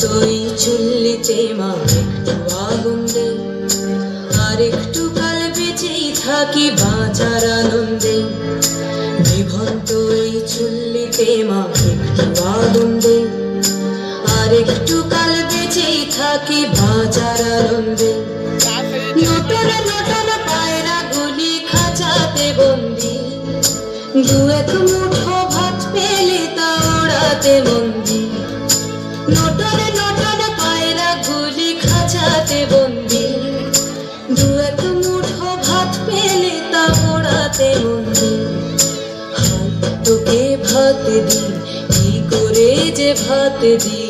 তুই চুল্লিতে মা একটু আগুন দে। আর একটু কাল বেঁচেই থাকি বাঁচার আনন্দে। বিভন্ত এই চুল্লিতে মা একটু আগুন দে। আর একটু কাল বেঁচেই থাকি বাঁচার আনন্দে। নতুন নতুন পায়রা গুলি খাঁচাতে বন্দি। দু এক মুঠো ভাত পেলে তা ওড়াতে বন্দি দু মুঠো ভাত পেলে তা ওড়াতে মন্দি হাই তোকে ভাত দি কি করে যে ভাত দি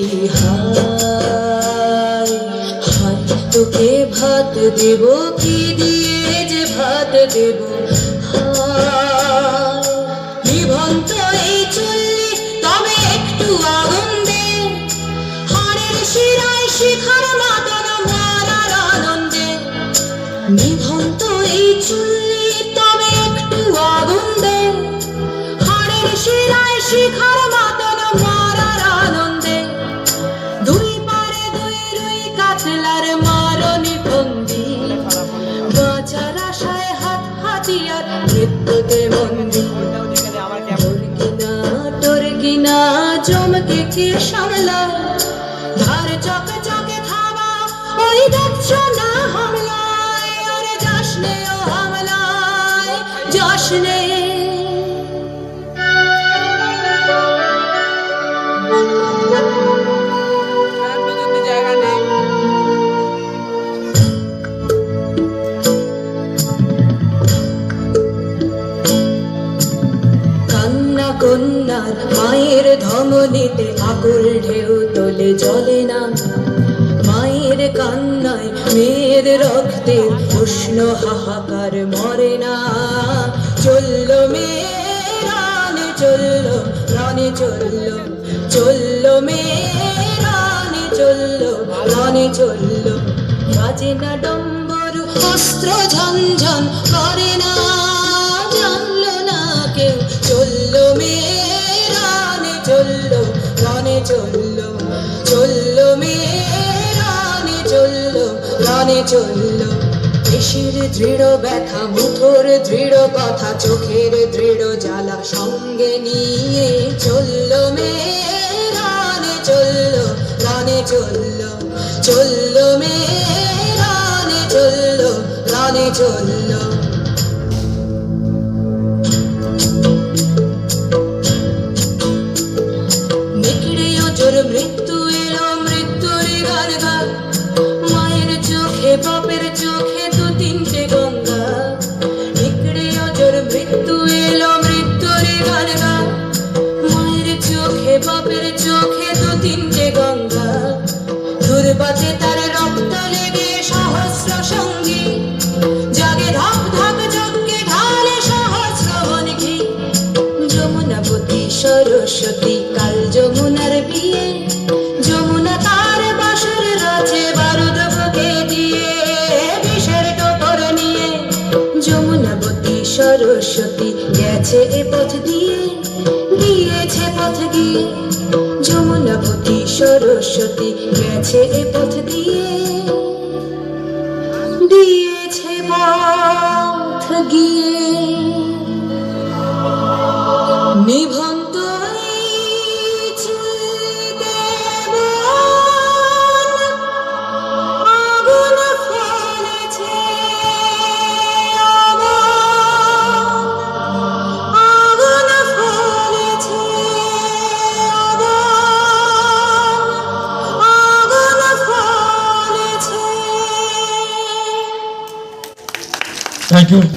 তোকে ভাত দেব, কি দিয়ে যে ভাত দেব হাই জমকে কে সামলা ধার চকে চকে থাবা ওই দেখছ না? আকুল ঢেউ তোলে, জলে না। মায়ের কান্নায় মেয়ের রক্তে উষ্ণ হাহাকার মরে না। চলল মেয়ে চলল রানে চলল। চলল মেয়ে রানে চলল রানে চলল। বাজে না ডম্বর, অস্ত্র ঝনঝন করে না। রানে চলল। দেশের দৃঢ় ব্যথা, মুঠোর দৃঢ় কথা, চোখের দৃঢ় জ্বালা সঙ্গে নিয়ে চলল। মেয়ে রানে চলল রানে চলল চলল। মেয়ে রানে চলল রানে চলল। মৃত্যু গঙ্গা। দুর্বাতে তার রক্ত লেগে সহস্র সঙ্গী। জাগে ধক ধক যজ্ঞে কাল যমুনার বিয়ে। যমুনা তার বাসর রাজে বারুদ বুকে দিয়ে, বিষের টোপর নিয়ে। যমুনাপতি সরস্বতী গেছে এ পথ দিয়ে। গিয়েছে পথ গিয়ে যমুনাপতি সরস্বতী গেছে এ পথ দিয়ে। দিয়েছে পথ গিয়ে।